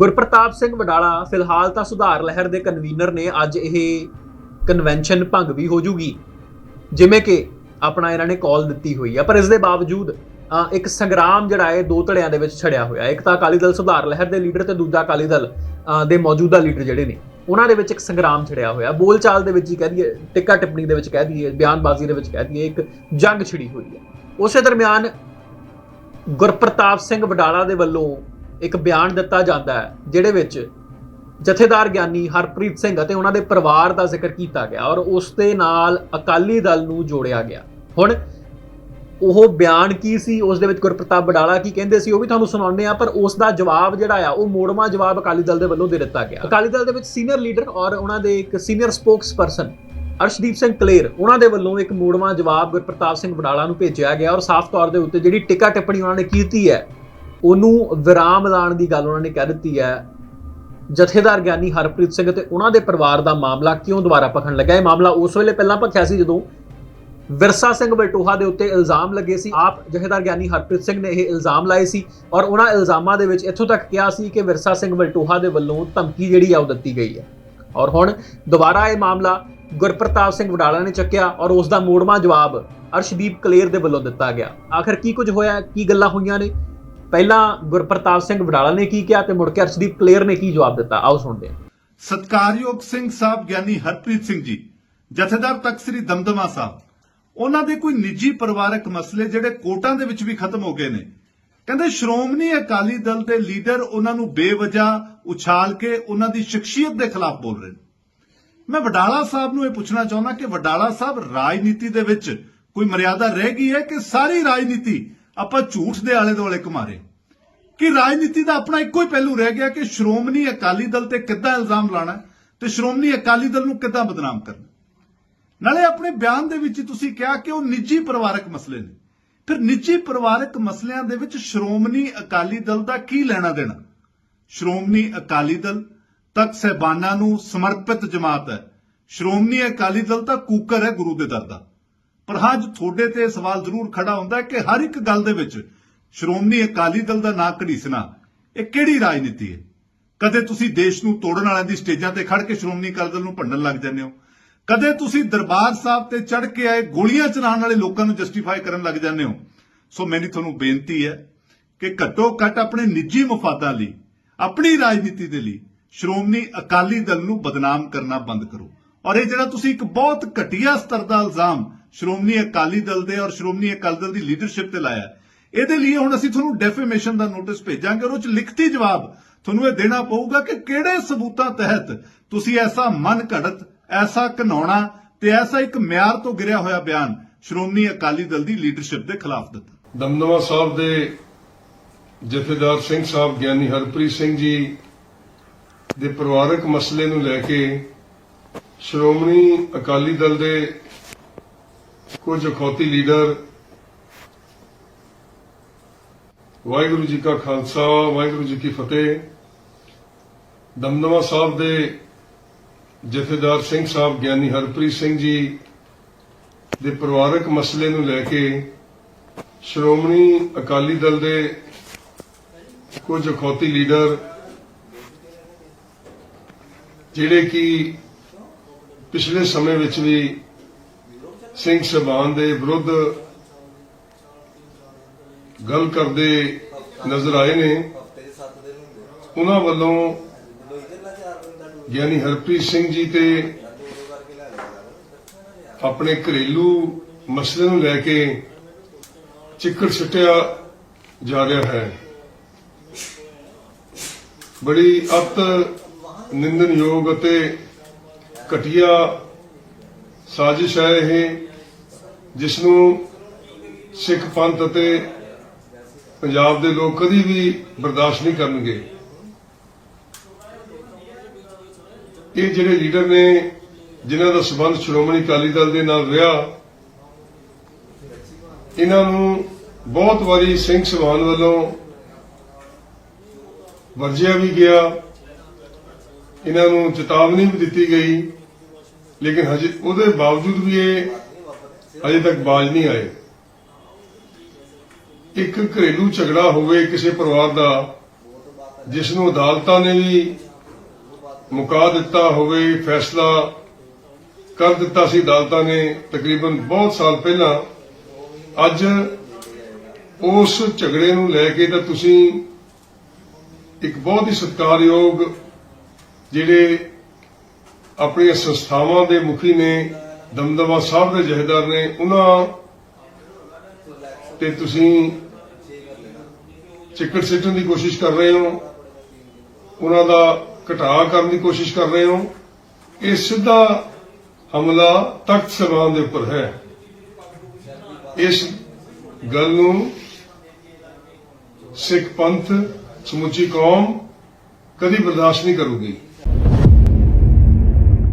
ਗੁਰਪ੍ਰਤਾਪ ਸਿੰਘ ਵਡਾਲਾ, ਫਿਲਹਾਲ ਤਾਂ ਸੁਧਾਰ ਲਹਿਰ ਦੇ ਕਨਵੀਨਰ ਨੇ ਅੱਜ ਇਹ ਕਨਵੈਨਸ਼ਨ ਭੰਗ ਵੀ ਹੋ ਜੂਗੀ। ਜਿਵੇਂ ਕਿ ਆਪਣਾ ਇਹਨਾਂ ਨੇ ਕਾਲ ਦਿੱਤੀ ਹੋਈ ਆ, ਪਰ ਇਸ ਦੇ ਬਾਵਜੂਦ ਇੱਕ ਸੰਗਰਾਮ ਜਿਹੜਾ ਹੈ, ਦੋ ਧੜਿਆਂ ਦੇ ਵਿੱਚ ਛੜਿਆ ਹੋਇਆ। ਇੱਕ ਤਾਂ ਅਕਾਲੀ ਦਲ ਸੁਧਾਰ ਲਹਿਰ ਦੇ ਲੀਡਰ ਤੇ ਦੂਜਾ ਅਕਾਲੀ ਦਲ ਦੇ ਮੌਜੂਦਾ ਲੀਡਰ ਜਿਹੜੇ ਨੇ, ਉਹਨਾਂ ਦੇ ਵਿੱਚ ਇੱਕ ਸੰਗਰਾਮ ਛੜਿਆ ਹੋਇਆ। ਬੋਲਚਾਲ ਦੇ ਵਿੱਚ ਹੀ ਕਹਿ ਦਈਏ, ਟਿੱਕਾ ਟਿੱਪਣੀ ਦੇ ਵਿੱਚ ਕਹਿ ਦਈਏ, ਬਿਆਨਬਾਜ਼ੀ ਦੇ ਵਿੱਚ ਕਹਿ ਦਈਏ, ਇੱਕ ਜੰਗ ਛਿੜੀ ਹੋਈ ਹੈ। ਉਸੇ ਦਰਮਿਆਨ ਗੁਰਪ੍ਰਤਾਪ ਸਿੰਘ ਵਡਾਲਾ ਦੇ ਵੱਲੋਂ ਇੱਕ ਬਿਆਨ ਦਿੱਤਾ ਜਾਂਦਾ ਹੈ ਜਿਹੜੇ ਵਿੱਚ ਜਥੇਦਾਰ ਗਿਆਨੀ ਹਰਪ੍ਰੀਤ ਸਿੰਘ ਅਤੇ ਉਹਨਾਂ ਦੇ ਪਰਿਵਾਰ ਦਾ ਜ਼ਿਕਰ ਕੀਤਾ ਗਿਆ ਔਰ ਉਸ ਦੇ ਨਾਲ ਅਕਾਲੀ ਦਲ ਨੂੰ ਜੋੜਿਆ ਗਿਆ। ਹੁਣ ਉਹ ਬਿਆਨ ਕੀ ਸੀ? ਉਸ ਦੇ ਵਿੱਚ ਗੁਰਪ੍ਰਤਾਪ ਬਡਾਲਾ ਕੀ ਕਹਿੰਦੇ ਸੀ? ਉਹ ਵੀ ਤੁਹਾਨੂੰ ਸੁਣਾਉਂਦੇ ਆ ਪਰ ਉਸ ਦਾ ਜਵਾਬ ਜਿਹੜਾ ਆ, ਉਹ ਮੋੜਵਾ ਜਵਾਬ ਅਕਾਲੀ ਦਲ ਦੇ ਵੱਲੋਂ ਦੇ ਦਿੱਤਾ ਗਿਆ। ਅਕਾਲੀ ਦਲ ਦੇ ਵਿੱਚ ਸੀਨੀਅਰ ਲੀਡਰ ਔਰ ਉਹਨਾਂ ਦੇ ਇੱਕ ਸੀਨੀਅਰ ਸਪੋਕਸਪਰਸਨ ਅਰਸ਼ਦੀਪ ਸਿੰਘ ਕਲੇਰ, ਉਹਨਾਂ ਦੇ ਵੱਲੋਂ ਇੱਕ ਮੋੜਵਾ ਜਵਾਬ ਗੁਰਪ੍ਰਤਾਪ ਸਿੰਘ ਬਡਾਲਾ ਨੂੰ ਭੇਜਿਆ ਗਿਆ ਔਰ ਸਾਫ਼ ਤੌਰ ਦੇ ਉੱਤੇ ਜਿਹੜੀ ਟਿੱਕਾ ਟਿੱਪਣੀ ਉਹਨਾਂ ਨੇ ਕੀਤੀ ਹੈ ਉਹਨੂੰ ਵਿਰਾਮ ਲਾਉਣ ਦੀ ਗੱਲ ਉਹਨਾਂ ਨੇ ਕਹਿ ਦਿੱਤੀ ਹੈ। ਜਥੇਦਾਰ ਗਿਆਨੀ ਹਰਪ੍ਰੀਤ ਸਿੰਘ ਤੇ ਉਹਨਾਂ ਦੇ ਪਰਿਵਾਰ ਦਾ ਮਾਮਲਾ ਕਿਉਂ ਦੁਬਾਰਾ ਭਖਣ ਲੱਗਾ? ਇਹ ਮਾਮਲਾ ਉਸ ਵੇਲੇ ਪਹਿਲਾਂ ਭਖਿਆ ਸੀ ਜਦੋਂ ਵਿਰਸਾ ਸਿੰਘ ਬਲਟੋਹਾ ਦੇ ਉੱਤੇ ਇਲਜ਼ਾਮ ਲੱਗੇ ਸੀ। ਆਪ ਜਥੇਦਾਰ ਗਿਆਨੀ ਹਰਪ੍ਰੀਤ ਸਿੰਘ ਨੇ ਇਹ ਇਲਜ਼ਾਮ ਲਾਏ ਸੀ ਔਰ ਉਹਨਾਂ ਇਲਜ਼ਾਮਾਂ ਦੇ ਵਿੱਚ ਇੱਥੋਂ ਤੱਕ ਕਿਹਾ ਸੀ ਕਿ ਵਿਰਸਾ ਸਿੰਘ ਬਲਟੋਹਾ ਦੇ ਵੱਲੋਂ ਧਮਕੀ ਜਿਹੜੀ ਆ ਉਹ ਦਿੱਤੀ ਗਈ ਹੈ। ਔਰ ਹੁਣ ਦੁਬਾਰਾ ਇਹ ਮਾਮਲਾ ਗੁਰਪ੍ਰਤਾਪ ਸਿੰਘ ਵਡਾਲਾ ਨੇ ਚੱਕਿਆ ਔਰ ਉਸ ਦਾ ਮੋੜਵਾ ਜਵਾਬ ਅਰਸ਼ਦੀਪ ਕਲੇਰ ਦੇ ਵੱਲੋਂ ਦਿੱਤਾ ਗਿਆ। ਆਖਰ ਕੀ ਕੁਝ ਹੋਇਆ? ਕੀ ਗੱਲਾਂ ਹੋਈਆਂ ਨੇ? ਪਹਿਲਾਂ ਗੁਰਪ੍ਰਤਾਪ ਸਿੰਘ ਵਡਾਲਾ ਨੇ ਕੀ ਕਿਹਾ ਤੇ ਮੁੜ ਕੇ ਅਰਸ਼ਦੀਪ ਕਲੇਰ ਨੇ ਕੀ ਜਵਾਬ ਦਿੱਤਾ? ਆਓ ਸੁਣਦੇ ਹਾਂ। ਸਤਕਾਰਯੋਗ ਸਿੰਘ ਸਾਹਿਬ, ਗਿਆਨੀ ਹਰਪ੍ਰੀਤ ਸਿੰਘ ਜੀ, ਜਥੇਦਾਰ ਤਖਤ ਸ੍ਰੀ ਦਮਦਮਾ ਸਾਹਿਬ, ਉਹਨਾਂ ਦੇ ਕੋਈ ਨਿੱਜੀ ਪਰਿਵਾਰਕ ਮਸਲੇ ਜਿਹੜੇ ਕੋਰਟਾਂ ਦੇ ਵਿੱਚ ਵੀ ਖਤਮ ਹੋ ਗਏ ਨੇ। ਕਹਿੰਦੇ ਸ਼੍ਰੋਮਣੀ ਅਕਾਲੀ ਦਲ ਦੇ ਲੀਡਰ ਉਹਨਾਂ ਨੂੰ ਬੇਵਜਾ ਉਛਾਲ ਕੇ ਉਹਨਾਂ ਦੀ ਸ਼ਖਸੀਅਤ ਦੇ ਖਿਲਾਫ ਬੋਲ ਰਹੇ ਨੇ। ਮੈਂ ਵਡਾਲਾ ਸਾਹਿਬ ਨੂੰ ਇਹ ਪੁੱਛਣਾ ਚਾਹੁੰਦਾ ਕਿ ਵਡਾਲਾ ਸਾਹਿਬ ਰਾਜਨੀਤੀ ਦੇ ਵਿੱਚ ਕੋਈ ਮਰਿਆਦਾ ਰਹਿ ਗਈ ਹੈ ਕਿ ਸਾਰੀ ਰਾਜਨੀਤੀ ਆਪਾਂ ਝੂਠ ਦੇ ਆਲੇ ਦੁਆਲੇ ਘੁਮਾਰੇ ਕਿ ਰਾਜਨੀਤੀ ਦਾ ਆਪਣਾ ਇੱਕੋ ਹੀ ਪਹਿਲੂ ਰਹਿ ਗਿਆ ਕਿ ਸ਼੍ਰੋਮਣੀ ਅਕਾਲੀ ਦਲ ਤੇ ਕਿੱਦਾਂ ਇਲਜ਼ਾਮ ਲਾਣਾ ਤੇ ਸ਼੍ਰੋਮਣੀ ਅਕਾਲੀ ਦਲ ਨੂੰ ਕਿੱਦਾਂ ਬਦਨਾਮ ਕਰਨਾ ਨਾਲੇ ਆਪਣੇ ਬਿਆਨ ਦੇ ਵਿੱਚ ਤੁਸੀਂ ਕਿਹਾ ਕਿ ਉਹ ਨਿੱਜੀ ਪਰਿਵਾਰਕ ਮਸਲੇ ਨੇ। ਫਿਰ ਨਿੱਜੀ ਪਰਿਵਾਰਕ ਮਸਲਿਆਂ ਦੇ ਵਿੱਚ ਸ਼੍ਰੋਮਣੀ ਅਕਾਲੀ ਦਲ ਦਾ ਕੀ ਲੈਣਾ ਦੇਣਾ? ਸ਼੍ਰੋਮਣੀ ਅਕਾਲੀ ਦਲ ਤਖਤ ਸਹਿਬਾਨਾਂ ਨੂੰ ਸਮਰਪਿਤ ਜਮਾਤ ਹੈ। ਸ਼੍ਰੋਮਣੀ ਅਕਾਲੀ ਦਲ ਤਾਂ ਕੂਕਰ ਹੈ ਗੁਰੂ ਦੇ ਦਰ ਦਾ। ਪਰ ਹਾਂ, ਅੱਜ ਤੁਹਾਡੇ ਤੇ ਸਵਾਲ ਜ਼ਰੂਰ ਖੜਾ ਹੁੰਦਾ ਕਿ ਹਰ ਇੱਕ ਗੱਲ ਦੇ ਵਿੱਚ ਸ਼੍ਰੋਮਣੀ ਅਕਾਲੀ ਦਲ ਦਾ ਨਾਂ ਘੜੀਸਣਾ ਇਹ ਕਿਹੜੀ ਰਾਜਨੀਤੀ ਹੈ? ਕਦੇ ਤੁਸੀਂ ਦੇਸ਼ ਨੂੰ ਤੋੜਨ ਵਾਲਿਆਂ ਦੀ ਸਟੇਜਾਂ ਤੇ ਖੜ ਕੇ ਸ਼੍ਰੋਮਣੀ ਅਕਾਲੀ ਦਲ ਨੂੰ ਭੰਡਣ ਲੱਗ ਜਾਂਦੇ ਹੋ? ਕਦੇ ਤੁਸੀਂ ਦਰਬਾਰ ਸਾਹਿਬ ਤੇ ਚੜ ਕੇ ਆਏ ਗੋਲੀਆਂ ਚਲਾਉਣ ਵਾਲੇ ਲੋਕਾਂ ਨੂੰ ਜਸਟੀਫਾਈ ਕਰਨ ਲੱਗ ਜਾਂਦੇ ਹੋ? ਸੋ ਮੇਰੀ ਤੁਹਾਨੂੰ ਬੇਨਤੀ ਹੈ ਕਿ ਘੱਟੋ ਘੱਟ ਆਪਣੇ ਨਿੱਜੀ ਮਫਾਦਾਂ ਲਈ, ਆਪਣੀ ਰਾਜਨੀਤੀ ਦੇ ਲਈ ਸ਼੍ਰੋਮਣੀ ਅਕਾਲੀ ਦਲ ਨੂੰ ਬਦਨਾਮ ਕਰਨਾ ਬੰਦ ਕਰੋ। ਔਰ ਇਹ ਜਿਹੜਾ ਤੁਸੀਂ ਇੱਕ ਬਹੁਤ ਘਟੀਆ ਸਤਰ ਦਾ ਇਲਜ਼ਾਮ ਸ਼੍ਰੋਮਣੀ ਅਕਾਲੀ ਦਲ ਦੇ ਔਰ ਸ਼੍ਰੋਮਣੀ ਅਕਾਲੀ ਦਲ ਦੀ ਲੀਡਰਸ਼ਿਪ ਤੇ ਲਾਇਆ ਇਹਦੇ ਲਈ ਹੁਣ ਅਸੀਂ ਤੁਹਾਨੂੰ ਡੈਫੇਮੇਸ਼ਨ ਦਾ ਨੋਟਿਸ ਭੇਜਾਂਗੇ ਔਰ ਉਹ ਚ ਲਿਖਤੀ ਜਵਾਬ ਤੁਹਾਨੂੰ ਇਹ ਦੇਣਾ ਪਊਗਾ ਕਿ ਕਿਹੜੇ ਸਬੂਤਾਂ ਤਹਿਤ ਤੁਸੀਂ ਐਸਾ ਮਨ ਘੜਤ, ਐਸਾ ਘਨਾਉਣਾ ਤੇ ਐਸਾ ਇੱਕ ਮਿਆਰ ਤੋਂ ਗਿਰਿਆ ਹੋਇਆ ਬਿਆਨ ਸ਼੍ਰੋਮਣੀ ਅਕਾਲੀ ਦਲ ਦੀ ਲੀਡਰਸ਼ਿਪ ਦੇ ਖਿਲਾਫ ਦਿੱਤਾ। ਦਮਦਮਾ ਸਾਹਿਬ ਦੇ ਜਥੇਦਾਰ ਸਿੰਘ ਸਾਹਿਬ ਗਿਆਨੀ ਹਰਪ੍ਰੀਤ ਸਿੰਘ ਜੀ ਦੇ ਪਰਿਵਾਰਕ ਮਸਲੇ ਨੂੰ ਲੈ ਕੇ ਸ਼੍ਰੋਮਣੀ ਅਕਾਲੀ ਦਲ ਦੇ ਕੁਝ ਅਖੌਤੀ ਲੀਡਰ, ਵਾਹਿਗੁਰੂ ਜੀ ਕਾ ਖਾਲਸਾ, ਵਾਹਿਗੁਰੂ ਜੀ ਕੀ ਫਤਿਹ। ਦਮਦਮਾ ਸਾਹਿਬ ਦੇ ਜਥੇਦਾਰ ਸਿੰਘ ਸਾਹਿਬ ਗਿਆਨੀ ਹਰਪ੍ਰੀਤ ਸਿੰਘ ਜੀ ਦੇ ਪਰਿਵਾਰਕ ਮਸਲੇ ਨੂੰ ਲੈ ਕੇ ਸ਼੍ਰੋਮਣੀ ਅਕਾਲੀ ਦਲ ਦੇ ਕੁਝ ਅਖੌਤੀ ਲੀਡਰ, ਜਿਹੜੇ ਕਿ ਪਿਛਲੇ ਸਮੇਂ ਵਿੱਚ ਵੀ ਸਿੰਘ ਸਭਾਨ ਦੇ ਵਿਰੁੱਧ ਗੱਲ ਕਰਦੇ ਨਜ਼ਰ ਆਏ ਨੇ। ਉਹਨਾਂ ਵੱਲੋਂ ਗਿਆਨੀ ਹਰਪ੍ਰੀਤ ਸਿੰਘ ਜੀ ਤੇ ਆਪਣੇ ਘਰੇਲੂ ਮਸਲੇ ਨੂੰ ਲੈ ਕੇ ਚਿੱਕੜ ਛਿੱਟਿਆ ਜਾ ਰਿਹਾ ਹੈ। ਬੜੀ ਅਤ ਨਿੰਦਨਯੋਗ ਅਤੇ ਘਟੀਆ ਸਾਜ਼ਿਸ਼ ਹੈ ਇਹ ਜਿਸ ਨੂੰ ਸਿੱਖ ਪੰਥ ਅਤੇ ਪੰਜਾਬ ਦੇ ਲੋਕ ਕਦੀ ਵੀ ਬਰਦਾਸ਼ਤ ਨਹੀਂ ਕਰਨਗੇ। ਇਹ ਜਿਹੜੇ ਲੀਡਰ ਨੇ, ਜਿਨ੍ਹਾਂ ਦਾ ਸਬੰਧ ਸ਼੍ਰੋਮਣੀ ਅਕਾਲੀ ਦਲ ਦੇ ਨਾਲ ਰਿਹਾ, ਇਹਨਾਂ ਨੂੰ ਬਹੁਤ ਵਾਰੀ ਸਿੰਘ ਸਵਾਨ ਵੱਲੋਂ ਵਰਜਿਆ ਵੀ ਗਿਆ। ਇਹਨਾਂ ਨੂੰ ਚੇਤਾਵਨੀ ਵੀ ਦਿੱਤੀ ਗਈ। ਲੇਕਿਨ ਹਜੇ ਉਹਦੇ ਬਾਵਜੂਦ ਵੀ ਇਹ ਅਜੇ ਤੱਕ ਬਾਜ ਨਹੀਂ ਆਏ। ਇੱਕ ਘਰੇਲੂ ਝਗੜਾ ਹੋਵੇ ਕਿਸੇ ਪਰਿਵਾਰ ਦਾ ਜਿਸ ਨੂੰ ਅਦਾਲਤਾਂ ਨੇ ਵੀ ਮੁਕਾ ਦਿੱਤਾ ਹੋਵੇ, ਫੈਸਲਾ ਕਰ ਦਿੱਤਾ ਸੀ, ਅਦਾਲਤਾਂ ਨੇ ਤਕਰੀਬਨ ਬਹੁਤ ਸਾਲ ਪਹਿਲਾਂ। ਅੱਜ ਉਸ ਝਗੜੇ ਨੂੰ ਲੈ ਕੇ ਤਾਂ ਤੁਸੀਂ ਇੱਕ ਬਹੁਤ ਹੀ ਸਤਿਕਾਰਯੋਗ ਜਿਹੜੇ ਆਪਣੀਆਂ ਸੰਸਥਾਵਾਂ ਦੇ ਮੁਖੀ ਨੇ, ਦਮਦਮਾ ਸਾਹਿਬ ਦੇ ਜਹੇਦਾਰ ਨੇ, ਉਹਨਾਂ ਤੇ ਤੁਸੀਂ ਚਿੱਕੜ ਸਿੱਟਣ ਦੀ ਕੋਸ਼ਿਸ਼ ਕਰ ਰਹੇ ਹੋ, ਉਹਨਾਂ ਦਾ ਘਟਾਅ ਕਰਨ ਦੀ ਕੋਸ਼ਿਸ਼ ਕਰ ਰਹੇ ਹੋ, ਇਹ ਸਿੱਧਾ ਹਮਲਾ ਤਖਤ ਸਭਾਨ ਦੇ ਉੱਪਰ ਹੈ। ਇਸ ਗੱਲ ਨੂੰ ਸਿੱਖ ਪੰਥ, ਸਮੁੱਚੀ ਕੌਮ ਕਦੀ ਬਰਦਾਸ਼ਤ ਨਹੀਂ ਕਰੂਗੀ।